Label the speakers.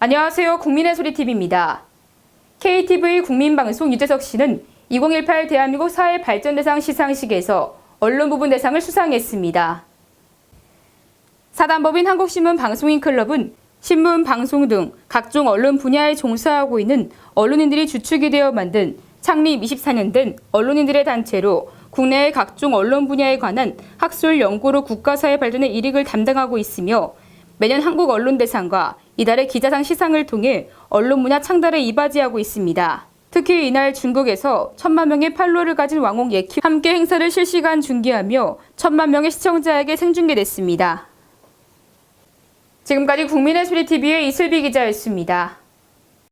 Speaker 1: 안녕하세요. 국민의 소리TV입니다. KTV 국민방송 유재석 씨는 2018 대한민국 사회발전대상 시상식에서 언론 부분 대상을 수상했습니다. 사단법인 한국신문 방송인 클럽은 신문, 방송 등 각종 언론 분야에 종사하고 있는 언론인들이 주축이 되어 만든 창립 24년 된 언론인들의 단체로 국내의 각종 언론 분야에 관한 학술 연구로 국가사회 발전의 이익을 담당하고 있으며 매년 한국 언론대상과 이달의 기자상 시상을 통해 언론 문화 창달에 이바지하고 있습니다. 특히 이날 중국에서 천만 명의 팔로워를 가진 왕홍 예키 함께 행사를 실시간 중계하며 천만 명의 시청자에게 생중계됐습니다. 지금까지 국민의 소리 TV의 이슬비 기자였습니다.